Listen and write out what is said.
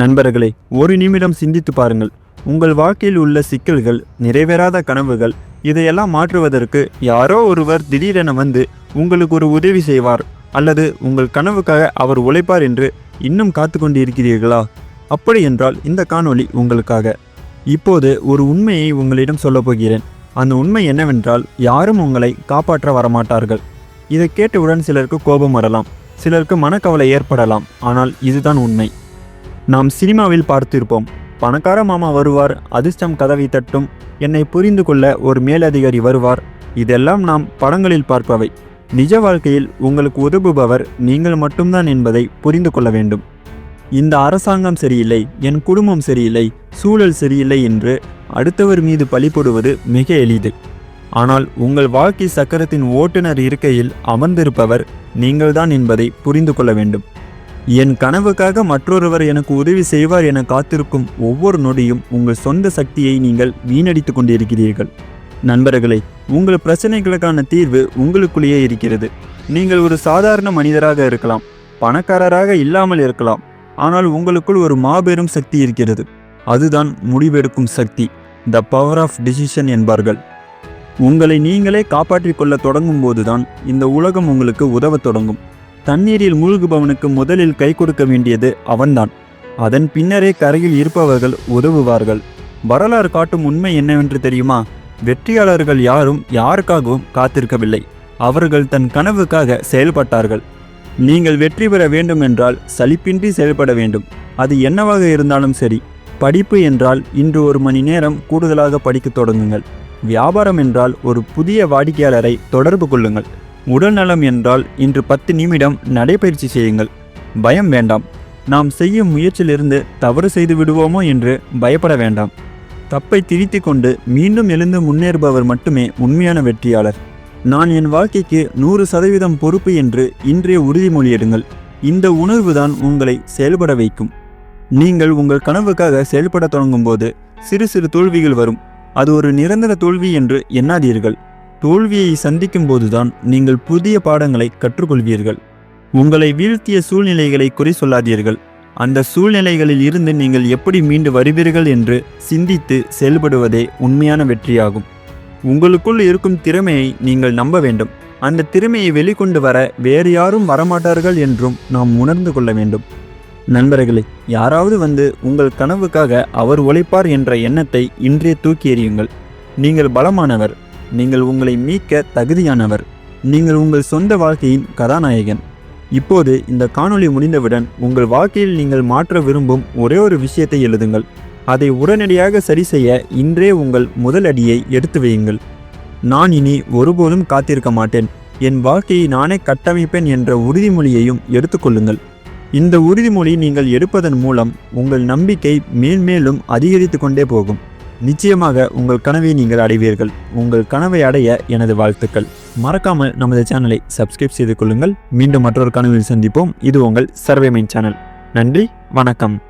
நண்பர்களே ஒரு நிமிடம் சிந்தித்து பாருங்கள். உங்கள் வாழ்க்கையில் உள்ள சிக்கல்கள் நிறைவேறாத கனவுகள் இதையெல்லாம் மாற்றுவதற்கு யாரோ ஒருவர் திடீரென வந்து உங்களுக்கு ஒரு உதவி செய்வார் அல்லது உங்கள் கனவுக்காக அவர் உழைப்பார் என்று இன்னும் காத்து கொண்டு இருக்கிறீர்களா அப்படி என்றால் இந்த காணொளி உங்களுக்காக. இப்போது ஒரு உண்மையை உங்களிடம் சொல்லப் போகிறேன். அந்த உண்மை என்னவென்றால் யாரும் உங்களை காப்பாற்ற வரமாட்டார்கள். இதை கேட்டவுடன் சிலருக்கு கோபம் வரலாம். சிலருக்கு மனக்கவலை ஏற்படலாம். ஆனால் இதுதான் உண்மை. நாம் சினிமாவில் பார்த்திருப்போம். பணக்கார மாமா வருவார் அதிர்ஷ்டம் கதவை தட்டும் என்னை புரிந்து கொள்ள ஒரு மேலதிகாரி வருவார். இதெல்லாம் நாம் படங்களில் பார்ப்பவை. நிஜ வாழ்க்கையில் உங்களுக்கு உதவுபவர் நீங்கள் மட்டும்தான் என்பதை புரிந்து கொள்ள வேண்டும். இந்த அரசாங்கம் சரியில்லை என் குடும்பம் சரியில்லை சூழல் சரியில்லை என்று அடுத்தவர் மீது பழிபடுவது மிக எளிது. ஆனால் உங்கள் வாழ்க்கை சக்கரத்தின் ஓட்டுநர் இருக்கையில் அமர்ந்திருப்பவர் நீங்கள்தான் என்பதை புரிந்து கொள்ள வேண்டும். என் கனவுக்காக மற்றொருவர் எனக்கு உதவி செய்வார் என காத்திருக்கும் ஒவ்வொரு நொடியும் உங்கள் சொந்த சக்தியை நீங்கள் வீணடித்துக் கொண்டிருக்கிறீர்கள். நண்பர்களே உங்கள் பிரச்சனைகளுக்கான தீர்வு உங்களுக்குள்ளேயே இருக்கிறது. நீங்கள் ஒரு சாதாரண மனிதராக இருக்கலாம் பணக்காரராக இல்லாமல் இருக்கலாம் ஆனால் உங்களுக்குள் ஒரு மாபெரும் சக்தி இருக்கிறது. அதுதான் முடிவெடுக்கும் சக்தி த பவர் ஆஃப் டிசிஷன் என்பார்கள். உங்களை நீங்களே காப்பாற்றிக் கொள்ள தொடங்கும் போதுதான் இந்த உலகம் உங்களுக்கு உதவத் தொடங்கும். தண்ணீரில் மூழ்குபவனுக்கு முதலில் கை கொடுக்க வேண்டியது அவன்தான். அதன் பின்னரே கரையில் இருப்பவர்கள் உதவுவார்கள். வரலாறு காட்டும் உண்மை என்னவென்று தெரியுமா? வெற்றியாளர்கள் யாரும் யாருக்காகவும் காத்திருக்கவில்லை. அவர்கள் தன் கனவுக்காக செயல்பட்டார்கள். நீங்கள் வெற்றி பெற வேண்டும் என்றால் சலிப்பின்றி செயல்பட வேண்டும். அது என்னவாக இருந்தாலும் சரி. படிப்பு என்றால் இன்று ஒரு மணி நேரம் கூடுதலாக படிக்க தொடங்குங்கள். வியாபாரம் என்றால் ஒரு புதிய வாடிக்கையாளரை தொடர்பு கொள்ளுங்கள். உடல் நலம் என்றால் இன்று பத்து நிமிடம் நடைபயிற்சி செய்யுங்கள். பயம் வேண்டாம். நாம் செய்யும் முயற்சியிலிருந்து தவறு செய்து விடுவோமோ என்று பயப்பட வேண்டாம். தப்பை திரித்து கொண்டு மீண்டும் எழுந்து முன்னேறுபவர் மட்டுமே உண்மையான வெற்றியாளர். நான் என் வாழ்க்கைக்கு நூறு சதவீதம் பொறுப்பு என்று இன்றைய உறுதிமொழி எடுங்கள். இந்த உணர்வுதான் உங்களை செயல்பட வைக்கும். நீங்கள் உங்கள் கனவுக்காக செயல்பட தொடங்கும் போது சிறு சிறு தோல்விகள் வரும். அது ஒரு நிரந்தர தோல்வி என்று எண்ணாதீர்கள். தோல்வியை சந்திக்கும் போதுதான் நீங்கள் புதிய பாடங்களை கற்றுக்கொள்வீர்கள். உங்களை வீழ்த்திய சூழ்நிலைகளை குறை சொல்லாதீர்கள். அந்த சூழ்நிலைகளில் இருந்து நீங்கள் எப்படி மீண்டு வருவீர்கள் என்று சிந்தித்து செயல்படுவதே உண்மையான வெற்றியாகும். உங்களுக்குள் இருக்கும் திறமையை நீங்கள் நம்ப வேண்டும். அந்த திறமையை வெளிக்கொண்டு வர வேறு யாரும் வரமாட்டார்கள் என்றும் நாம் உணர்ந்து கொள்ள வேண்டும். நண்பர்களே யாராவது வந்து உங்கள் கனவுக்காக அவர் உழைப்பார் என்ற எண்ணத்தை இன்றே தூக்கி எறியுங்கள். நீங்கள் பலமானவர். நீங்கள் உங்களை மீட்க தகுதியானவர். நீங்கள் உங்கள் சொந்த வாழ்க்கையின் கதாநாயகன். இப்போது இந்த காணொளி முடிந்தவுடன் உங்கள் வாழ்க்கையில் நீங்கள் மாற்ற விரும்பும் ஒரே ஒரு விஷயத்தை எழுதுங்கள். அதை உடனடியாக சரி செய்ய இன்றே உங்கள் முதல் அடியை எடுத்து வையுங்கள். நான் இனி ஒருபோதும் காத்திருக்க மாட்டேன். என் வாழ்க்கையை நானே கட்டமைப்பேன் என்ற உறுதிமொழியையும் எடுத்துக்கொள்ளுங்கள் இந்த உறுதிமொழி நீங்கள் எடுப்பதன் மூலம் உங்கள் நம்பிக்கை மேன்மேலும் அதிகரித்து கொண்டே போகும். நிச்சயமாக உங்கள் கனவை நீங்கள் அடைவீர்கள். உங்கள் கனவை அடைய எனது வாழ்த்துக்கள். மறக்காமல் நமது சேனலை சப்ஸ்கிரைப் செய்து கொள்ளுங்கள். மீண்டும் மற்றொரு கனவில் சந்திப்போம். இது உங்கள் சர்வே மைன் சேனல். நன்றி வணக்கம்.